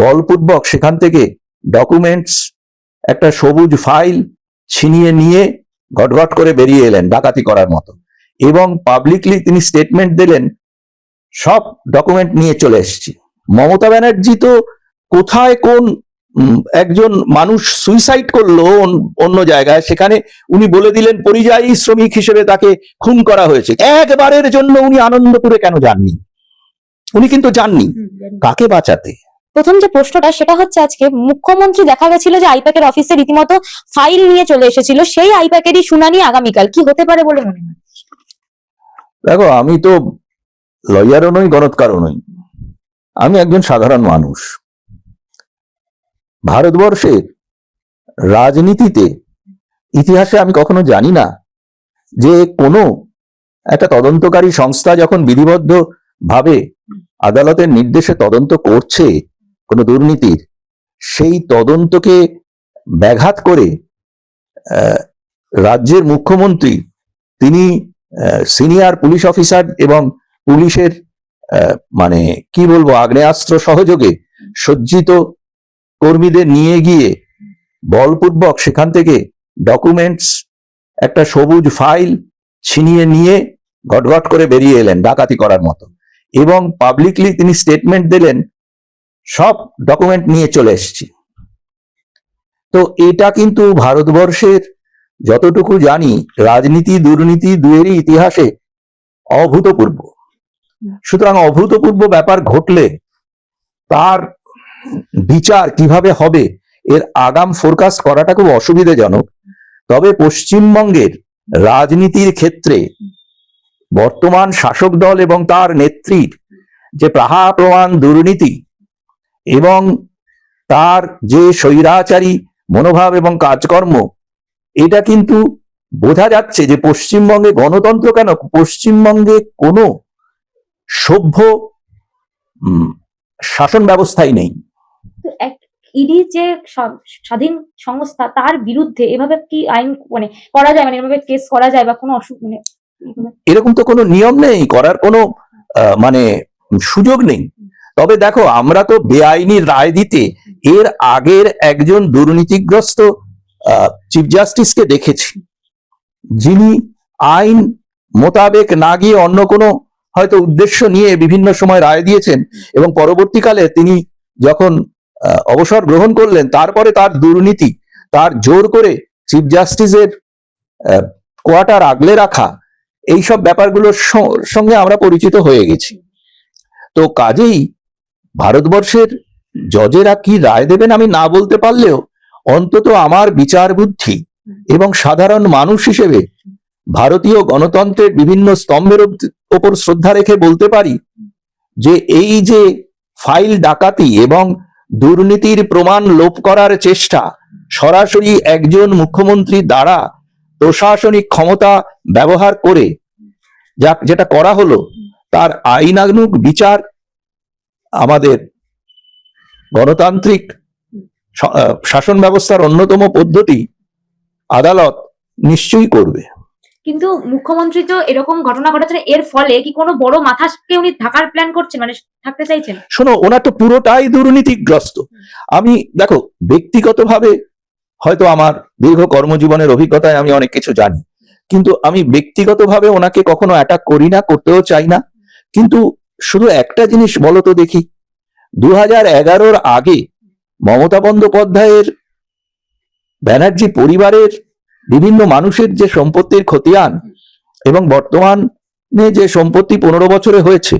বলপূর্বক সেখান থেকে ডকুমেন্টস একটা সবুজ ফাইল ছিনিয়ে নিয়ে ঘটঘট করে বেরিয়ে এলেন ডাকাতি করার মতো। এবং পাবলিকলি তিনি স্টেটমেন্ট দিলেন সব ডকুমেন্ট নিয়ে চলে এসেছি। মমতা ব্যানার্জি তো কোথায় কোন একজন মানুষ সুইসাইড করল অন্য জায়গায় সেখানে উনি বলে দিলেন পরিযায়ী শ্রমিক হিসেবে তাকে খুন করা হয়েছে। একবারের জন্য উনি আনন্দপুরে কেন যাননি? উনি কিন্তু যাননি। কাকে বাঁচাতে? প্রথম যে প্রশ্নটা সেটা হচ্ছে আজকে, মুখ্যমন্ত্রী দেখা গেছিল যে আইপ্যাকের অফিসে রীতিমতো ফাইল নিয়ে চলে এসেছিল, সেই আইপ্যাকেরই শুনানি আগামীকাল। কি হতে পারে বলে মনে হয়? দেখো, আমি তো লয়ারও নই, গণৎকারও নই। আমি একজন সাধারণ মানুষ। ভারতবর্ষের রাজনীতিতে, ইতিহাসে আমি কখনো জানি না যে কোনো একটা তদন্তকারী সংস্থা যখন বিধিবদ্ধ ভাবে আদালতের নির্দেশে তদন্ত করছে কোনো দুর্নীতির, সেই তদন্তকে ব্যাঘাত করে রাজ্যের মুখ্যমন্ত্রী, তিনি সিনিয়র পুলিশ অফিসার এবং পুলিশের মানে কি বলব, আগ্নেয়াস্ত্র সহযোগে সজ্জিত কর্মীদের নিয়ে গিয়ে বলপূর্বক সেখান থেকে ডকুমেন্টস, একটা সবুজ ফাইল ছিনিয়ে নিয়ে ঘটঘট করে বেরিয়ে এলেন ডাকাতি করার মতো। এবং পাবলিকলি তিনি স্টেটমেন্ট দিলেন সব ডকুমেন্ট নিয়ে চলে এসেছি। তো এটা কিন্তু ভারতবর্ষের যতটুকু জানি, রাজনীতি, দুর্নীতি দুয়েরই ইতিহাসে অভূতপূর্ব। সুতরাং অভূতপূর্ব ব্যাপার ঘটলে তার বিচার কীভাবে হবে, এর আগাম ফোরকাস্ট করাটা খুব অসুবিধাজনক। তবে পশ্চিমবঙ্গের রাজনীতির ক্ষেত্রে বর্তমান শাসক দল এবং তার নেত্রীর যে প্রাহা প্রমাণ দুর্নীতি এবং তার যে স্বৈরাচারী মনোভাব এবং কাজকর্ম এটা কিন্তু বোঝা যাচ্ছে যে পশ্চিমবঙ্গে গণতন্ত্র কেন পশ্চিমবঙ্গে কোনো সভ্য শাসন ব্যবস্থাই নেই। ইডি যে স্বা- স্বাধীন সংস্থা তার বিরুদ্ধে এভাবে কি আইন মানে করা যায়? মানে এভাবে কেস করা যায় বা কোনো অসুখ মানে এরকম তো কোনো নিয়ম নেই করার কোনো মানে সুযোগ নেই। তবে দেখো, আমরা তো বেআইনি রায় দিতে এর আগের একজন দুর্নীতিগ্রস্ত চিফ জাস্টিসকে দেখেছি। যিনি আইন মোতাবেক না গিয়ে অন্য কোনো হয়তো উদ্দেশ্য নিয়ে বিভিন্ন সময় রায় দিয়েছেন এবং পরবর্তীকালে তিনি যখন অবসর গ্রহণ করলেন, তারপরে তার দুর্নীতি তার জোর করে চিফ জাস্টিসের কোয়ার্টার আগলে রাখা, এইসব ব্যাপারগুলোর সঙ্গে আমরা পরিচিত হয়ে গেছি। তো কাজেই ভারতবর্ষের জজেরা কি রায় দেবেন আমি না বলতে পারলেও অন্তত আমার বিচার বুদ্ধি এবং সাধারণ মানুষ হিসেবে ভারতীয় গণতন্ত্রের বিভিন্ন স্তম্ভের ওপর শ্রদ্ধা রেখে বলতে পারি যে এই যে ফাইল ডাকাতি এবং দুর্নীতির প্রমাণ লোপ করার চেষ্টা সরাসরি একজন মুখ্যমন্ত্রী দ্বারা প্রশাসনিক ক্ষমতা ব্যবহার করে যা যেটা করা হলো, তার আইনানুগ বিচার আমাদের গণতান্ত্রিক শাসন ব্যবস্থার অন্যতম পদ্ধতি আদালত নিশ্চয়ই করবে। কিন্তু মুখ্যমন্ত্রী তো এরকম ঘটনা ঘটাচ্ছেন এর ফলে কি কোনো বড় মাথাকে উনি থাকার প্ল্যান করছেন মানে থাকতে চাইছেন? শোনো ওনার তো পুরোটাই দুর্নীতিগ্রস্ত। আমি দেখো ব্যক্তিগতভাবে হয়তো আমার দীর্ঘ কর্মজীবনের অভিজ্ঞতায় আমি অনেক কিছু জানি কিন্তু আমি ব্যক্তিগতভাবে ওনাকে কখনো অ্যাটাক করি না করতেও চাই না। কিন্তু শুধু একটা জিনিস বলো তো দেখি। দু হাজার এগারোর আগে মমতা বন্দ্যোপাধ্যায়ের, ব্যানার্জি পরিবারের, বিভিন্ন মানুষের যে সম্পত্তির খতিয়ান এবং বর্তমানে যে সম্পত্তি পনেরো বছরে হয়েছে,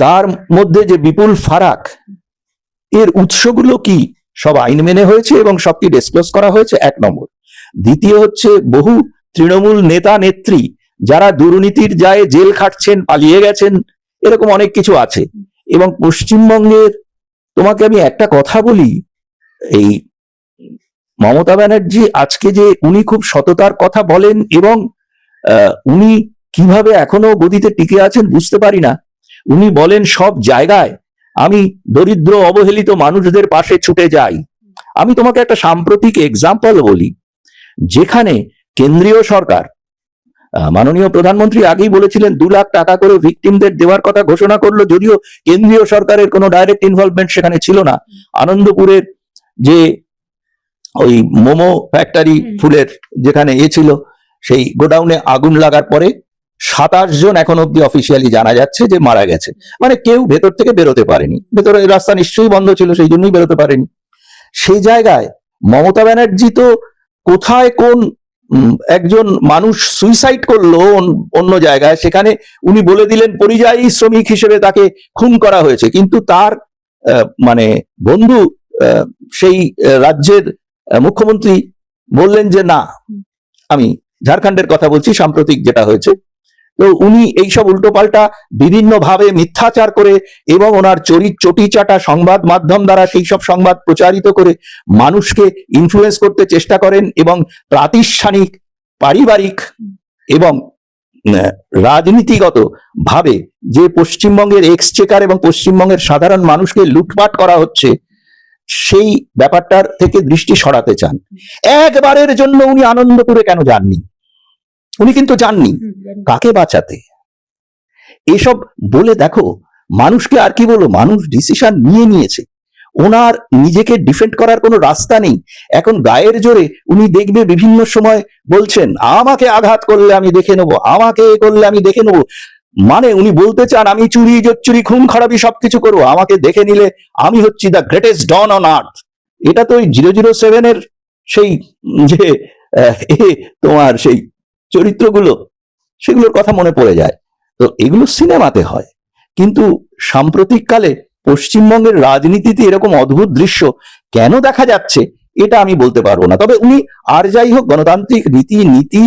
তার মধ্যে যে বিপুল ফারাক, এর উৎসগুলো কি সব আইন মেনে হয়েছে এবং সবটি ডিসক্লোজ করা হয়েছে? এক নম্বর। দ্বিতীয় হচ্ছে বহু তৃণমূল নেতা নেত্রী যারা দুর্নীতির যায় জেল খাটছেন, পালিয়ে গেছেন, এরকম অনেক কিছু আছে। এবং পশ্চিমবঙ্গের, তোমাকে আমি একটা কথা বলি, এই মমতা ব্যানার্জি আজকে যে উনি খুব সততার কথা বলেন এবং উনি কীভাবে এখনও গদিতে টিকে আছেন বুঝতে পারি না। উনি বলেন, সব জায়গায় আমি দরিদ্র, অবহেলিত মানুষদের পাশে ছুটে যাই। আমি তোমাকে একটা সাম্প্রতিক এক্সাম্পল বলি। যেখানে কেন্দ্রীয় সরকার মাননীয় প্রধানমন্ত্রী আগেই বলেছিলেন দু লাখ টাকা করে ভিকটিমদের দেওয়ার কথা ঘোষণা করল যদিও কেন্দ্রীয় সরকারের কোনো ডাইরেক্ট ইনভলভমেন্ট সেখানে ছিল না। আনন্দপুরের যে ওই মোমো ফ্যাক্টরি ফুলের যেখানে এ ছিল সেই গোডাউনে আগুন লাগার পরে সাতাশ জন এখন অব্দি অফিসিয়ালি জানা যাচ্ছে যে মারা গেছে। মানে কেউ ভেতর থেকে বেরোতে পারেনি। ভেতরে রাস্তা নিশ্চয়ই বন্ধ ছিল সেই জন্যই বেরোতে পারেনি। সেই জায়গায় মমতা ব্যানার্জি তো কোথায় কোন একজন মানুষ সুইসাইড করল অন্য জায়গায়, সেখানে উনি বলে দিলেন, পরিযায়ী শ্রমিক হিসেবে তাকে খুন করা হয়েছে। কিন্তু তার মানে বন্ধু সেই রাজ্যের মুখ্যমন্ত্রী বললেন যে না, আমি ঝাড়খণ্ডের কথা বলছি, সাম্প্রতিক যেটা হয়েছে তো উনি এইসব উল্টোপাল্টা বিভিন্ন ভাবে মিথ্যাচার করে এবং ওনার চরি চটি চাটা সংবাদ মাধ্যম দ্বারা সেই সব সংবাদ প্রচারিত করে মানুষকে ইনফ্লুয়েন্স করতে চেষ্টা করেন এবং প্রাতিষ্ঠানিক, পারিবারিক এবং রাজনীতিগত ভাবে যে পশ্চিমবঙ্গের এক্সচেকার এবং পশ্চিমবঙ্গের সাধারণ মানুষকে লুটপাট করা হচ্ছে, সেই ব্যাপারটার থেকে দৃষ্টি সরাতে চান। একবারের জন্য উনি আনন্দপুরে কেন যাননি? উনি কিন্তু যাননি কাকে বাঁচাতে? এসব বলে দেখো মানুষকে আর কি বলো মানুষ ডিসিশন নিয়ে নিয়েছে। ওনার নিজেকে ডিফেন্ড করার কোনো রাস্তা নেই। এখন গায়ের জোরে উনি দেখবে বিভিন্ন সময় বলছেন আমাকে আঘাত করলে আমি দেখে নেব আমাকে এ করলে আমি দেখে নেব। মানে উনি বলতে চান আমি চুরি জোচ্চুরি খুন খারাপি সবকিছু করব। আমাকে দেখে নিলে আমি হচ্ছি the greatest don on earth এটা তো ওই জিরো জিরো সেভেনের সেই যে তোমার সেই চরিত্রগুলো, সেগুলোর কথা মনে পড়ে যায়। তো এগুলো সিনেমাতে হয়। কিন্তু সাম্প্রতিককালে পশ্চিমবঙ্গের রাজনীতিতে এরকম অদ্ভুত দৃশ্য কেন দেখা যাচ্ছে, এটা আমি বলতে পারব না। তবে উনি আর যাই হোক, গণতান্ত্রিক রীতি, নীতি,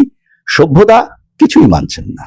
সভ্যতা কিছুই মানছেন না।